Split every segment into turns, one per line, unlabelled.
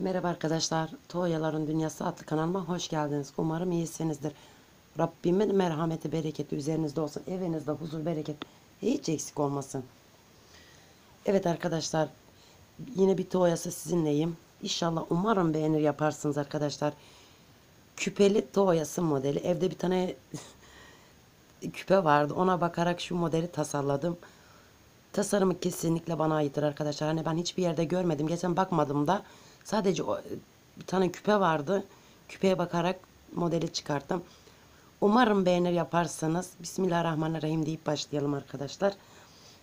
Merhaba arkadaşlar. Toyaların Dünyası adlı kanalıma hoş geldiniz. Umarım iyisinizdir. Rabbimin merhameti, bereketi üzerinizde olsun. Evinizde huzur, bereket hiç eksik olmasın. Evet arkadaşlar. Yine bir toyası sizinleyim. İnşallah umarım beğenir yaparsınız arkadaşlar. Küpeli toyası modeli. Evde bir tane küpe vardı. Ona bakarak şu modeli tasarladım. Tasarımı kesinlikle bana aittir arkadaşlar. Hani ben hiçbir yerde görmedim. Geçen bakmadım da sadece o, bir tane küpe vardı. Küpeye bakarak modeli çıkarttım. Umarım beğenir yaparsanız. Bismillahirrahmanirrahim deyip başlayalım arkadaşlar.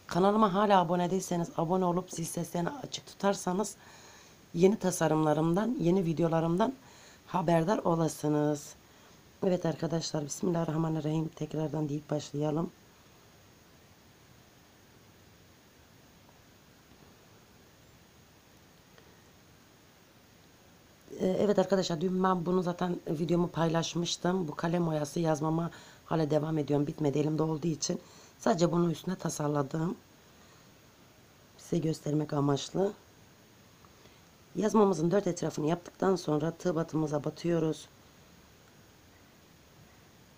Kanalıma hala abone değilseniz abone olup zil seslerini açık tutarsanız yeni tasarımlarımdan, yeni videolarımdan haberdar olasınız. Evet arkadaşlar Bismillahirrahmanirrahim tekrardan deyip başlayalım. Ee, Evet arkadaşlar dün ben bunu zaten videomu paylaşmıştım. Bu kalem oyası yazmama hala devam ediyorum. Bitmedi elimde olduğu için. Sadece bunun üstüne tasarladım. Size göstermek amaçlı. Yazmamızın dört etrafını yaptıktan sonra tığ batımıza batıyoruz.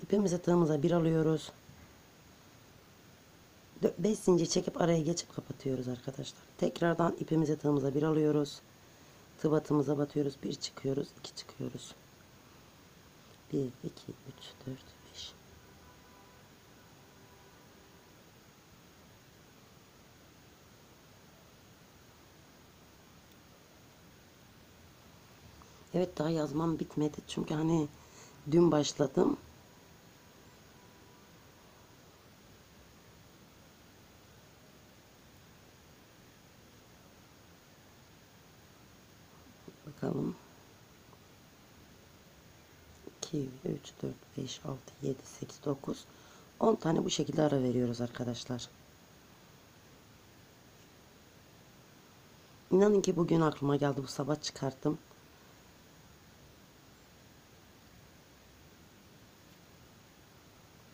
İpimizi tığımıza bir alıyoruz. 5 zincir çekip araya geçip kapatıyoruz arkadaşlar. Tekrardan ipimizi tığımıza bir alıyoruz. Tığ batımıza batıyoruz. Bir çıkıyoruz. iki çıkıyoruz. 1, 2, 3, 4, 5. Evet daha yazmam bitmedi. Çünkü hani dün başladım. Bakalım. 2, 3, 4, 5, 6, 7, 8, 9. 10 tane bu şekilde ara veriyoruz arkadaşlar. İnanın ki bugün aklıma geldi. Bu sabah çıkarttım.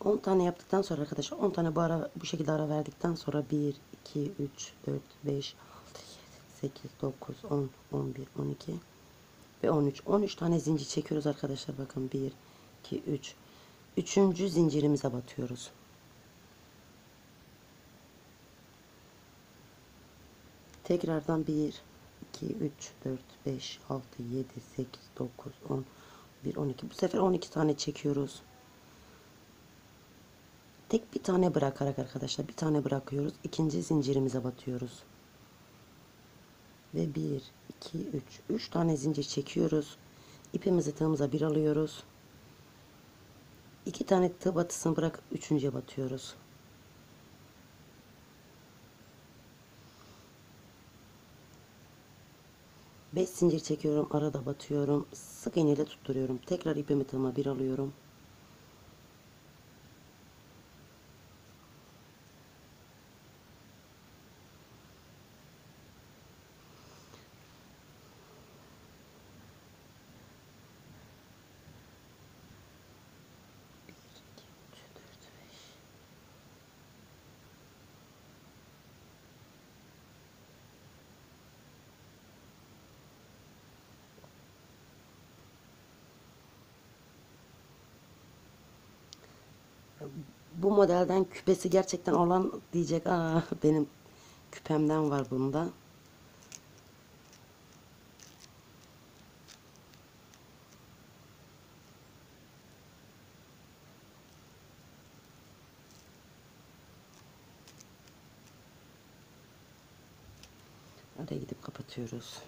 On tane yaptıktan sonra arkadaşlar 10 tane bu ara bu şekilde ara verdikten sonra 1 2 3 4 5 6 7 8 9 10 11 12 ve 13 13 tane zincir çekiyoruz arkadaşlar bakın 1 2 3 üçüncü zincirimize batıyoruz. Tekrardan 1 2 3 4 5 6 7 8 9 10 1 12 bu sefer 12 tane çekiyoruz. Tek bir tane bırakarak arkadaşlar bir tane bırakıyoruz. İkinci zincirimize batıyoruz. Ve 1 2 3 3 tane zincir çekiyoruz. İpimizi tığımıza bir alıyoruz iki tane tığ batısını bırakıp üçüncüye batıyoruz. Beş zincir çekiyorum arada batıyorum. Sık iğneyle tutturuyorum. Tekrar ipimi tığıma bir alıyorum bu modelden küpesi gerçekten olan diyecek aa benim küpemden var bunda. Araya gidip kapatıyoruz.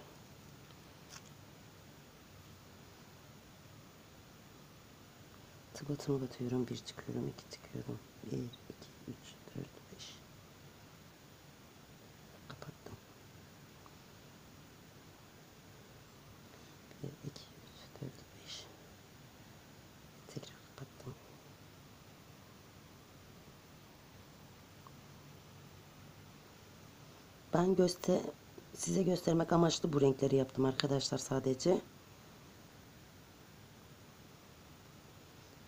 Tıbatımı batıyorum. Bir çıkıyorum. iki çıkıyorum. Bir, iki, üç, dört, beş. Kapattım. Bir, iki, üç, dört, beş. Tekrar kapattım. Ben göster size göstermek amaçlı bu renkleri yaptım arkadaşlar sadece.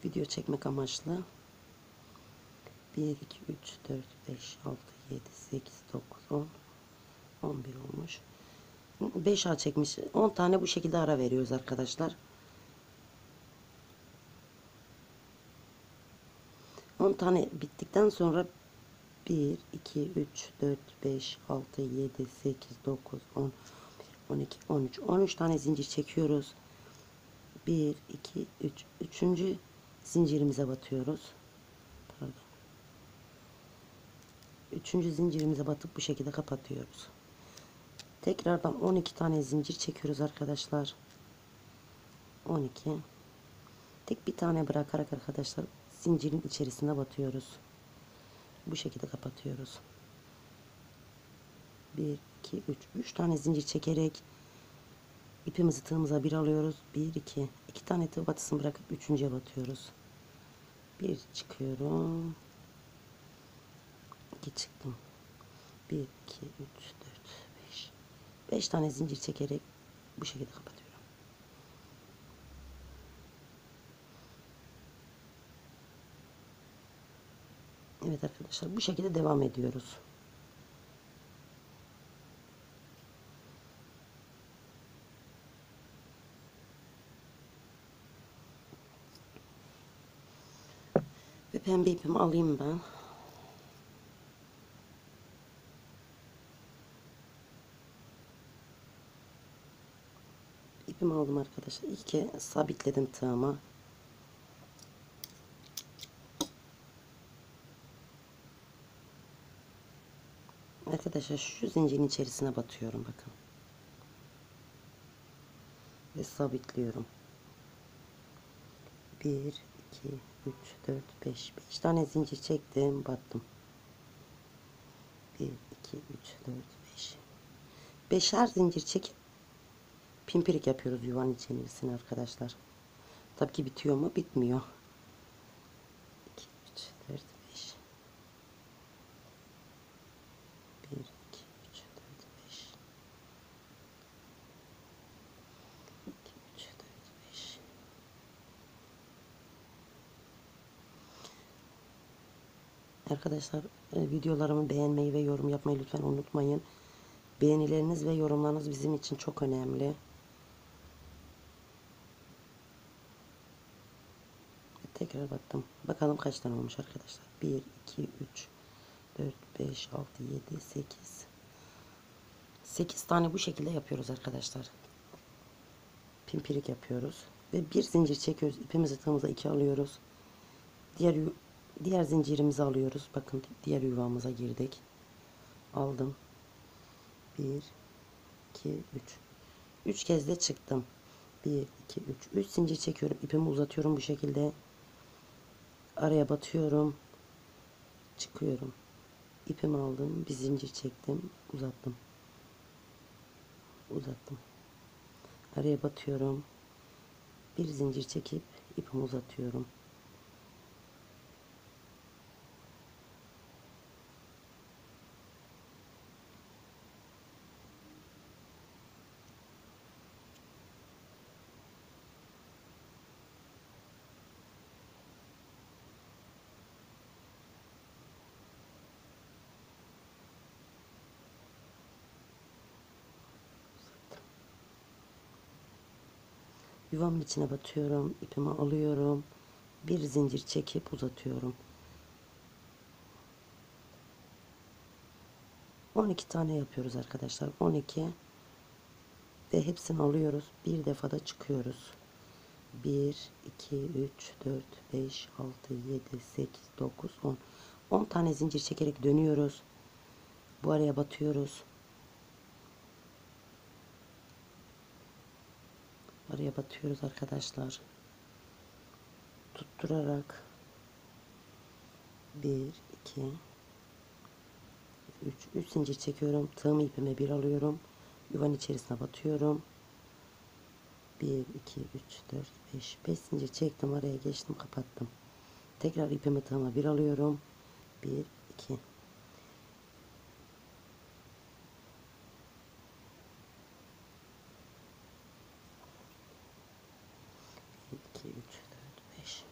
Video çekmek amaçlı 1 2 3 4 5 6 7 8 9 10 11 olmuş 5 ağ çekmiş. 10 tane bu şekilde ara veriyoruz arkadaşlar. 10 tane bittikten sonra 1, 2, 3, 4, 5, 6, 7, 8, 9, 10, 12, 13. 13 tane zincir çekiyoruz. 1, 2, 3. Üçüncü zincirimize batıyoruz. Pardon. Üçüncü zincirimize batıp bu şekilde kapatıyoruz. Tekrardan 12 tane zincir çekiyoruz arkadaşlar. 12. Tek bir tane bırakarak arkadaşlar zincirin içerisine batıyoruz. Bu şekilde kapatıyoruz. 1 2 3 3 tane zincir çekerek ipimizi tığımıza bir alıyoruz. 1 2 2 tane tığ batısını bırakıp üçüncüye batıyoruz. Bir çıkıyorum. 2 çıktım. 1 2 3 4 5 5 tane zincir çekerek bu şekilde kapatıyorum. Evet arkadaşlar bu şekilde devam ediyoruz. Ve pembe ipimi alayım ben. İpimi aldım arkadaşlar. İyi ki sabitledim tığıma. Arkadaşlar şu zincirin içerisine batıyorum bakın. Ve sabitliyorum. 1 2 3 4 5 5 tane zincir çektim, battım. 1 2 3 4 5 Beşer zincir çekip pimpirik yapıyoruz yuvanın içerisine arkadaşlar. Tabii ki bitiyor mu? Bitmiyor. 2 3 4 5 1, 2, 3, 4, 5. 2, 3, 4, 5. Arkadaşlar e, videolarımı beğenmeyi ve yorum yapmayı lütfen unutmayın. Beğenileriniz ve yorumlarınız bizim için çok önemli. Tekrar baktım. Bakalım kaç tane olmuş arkadaşlar. 1, 2, 3, 4, 5, 6, 7, 8. 8 tane bu şekilde yapıyoruz arkadaşlar. Pimpirik yapıyoruz. Ve bir zincir çekiyoruz. İpimizi tığımıza 2 alıyoruz. Diğer diğer zincirimizi alıyoruz. Bakın diğer yuvamıza girdik. Aldım. 1 2 3 3 kez de çıktım. 1 2 3 3 zincir çekiyorum. İpimi uzatıyorum bu şekilde. Araya batıyorum. Çıkıyorum ipimi aldım bir zincir çektim uzattım uzattım araya batıyorum bir zincir çekip ipimi uzatıyorum Yuvamın içine batıyorum. ipimi alıyorum. Bir zincir çekip uzatıyorum. 12 tane yapıyoruz arkadaşlar. 12 ve hepsini alıyoruz. Bir defada çıkıyoruz. 1 2 3 4 5 6 7 8 9 10 10 tane zincir çekerek dönüyoruz. Bu araya batıyoruz. Araya batıyoruz arkadaşlar. Tutturarak 1 2 3 3 zincir çekiyorum. Tığımı ipime bir alıyorum. Yuvanın içerisine batıyorum. 1 2 3 4 5 5 zincir çektim. Araya geçtim, kapattım. Tekrar ipimi tığıma bir alıyorum. 1 2 2, 3, 4, 5.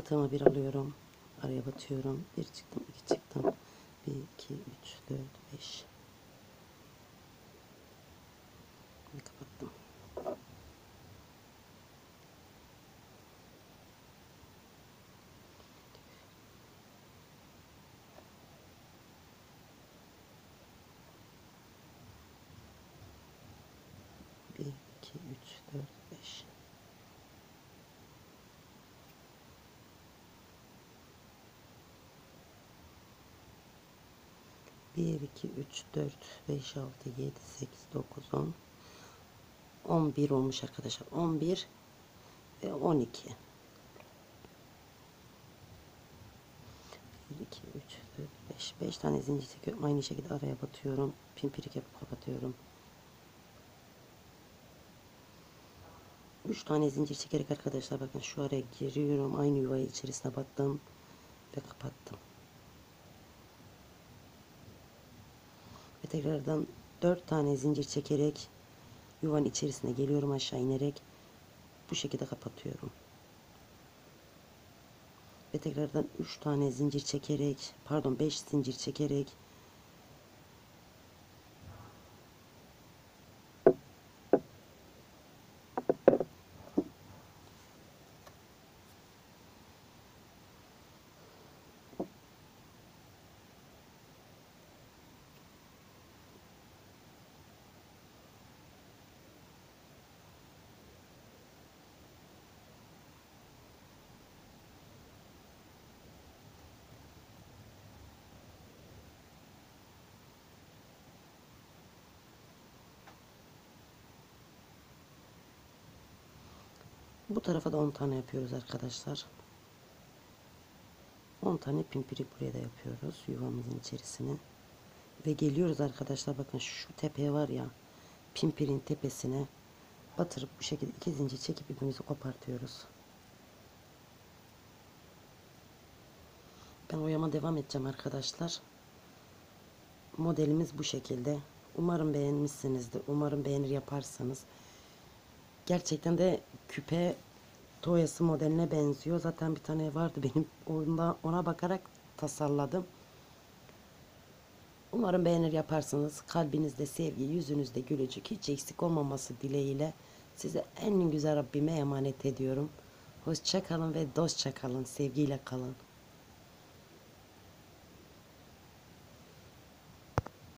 Tığıma bir alıyorum. Araya batıyorum. Bir çıktım, iki çıktım. Bir, iki, üç, dört, beş. Ve kapattım. Bir, iki, üç, dört, beş. Bir, iki, üç, dört, beş, altı, yedi, sekiz, dokuz, on. On bir olmuş arkadaşlar. On bir ve on iki. Bir, iki, üç, dört, beş. Beş tane zincir çekiyorum. Aynı şekilde araya batıyorum. Pimpirik yapıp kapatıyorum. Üç tane zincir çekerek arkadaşlar bakın şu araya giriyorum. Aynı yuvayı içerisine battım ve kapattım. Tekrardan dört tane zincir çekerek yuvanın içerisine geliyorum aşağı inerek bu şekilde kapatıyorum. Ve tekrardan üç tane zincir çekerek pardon beş zincir çekerek Bu tarafa da 10 tane yapıyoruz arkadaşlar. 10 tane pimpirik buraya da yapıyoruz yuvamızın içerisine. Ve geliyoruz arkadaşlar bakın şu tepeye var ya pimpirin tepesine batırıp bu şekilde iki zincir çekip ipimizi kopartıyoruz. Ben oyama devam edeceğim arkadaşlar. Modelimiz bu şekilde. Umarım beğenmişsinizdir. Umarım beğenir yaparsanız. Gerçekten de küpe toyası modeline benziyor. Zaten bir tane vardı benim. Onda, ona bakarak tasarladım. Umarım beğenir yaparsınız. Kalbinizde sevgi, yüzünüzde gülücük hiç eksik olmaması dileğiyle size en güzel Rabbime emanet ediyorum. Hoşça kalın ve dostça kalın. Sevgiyle kalın.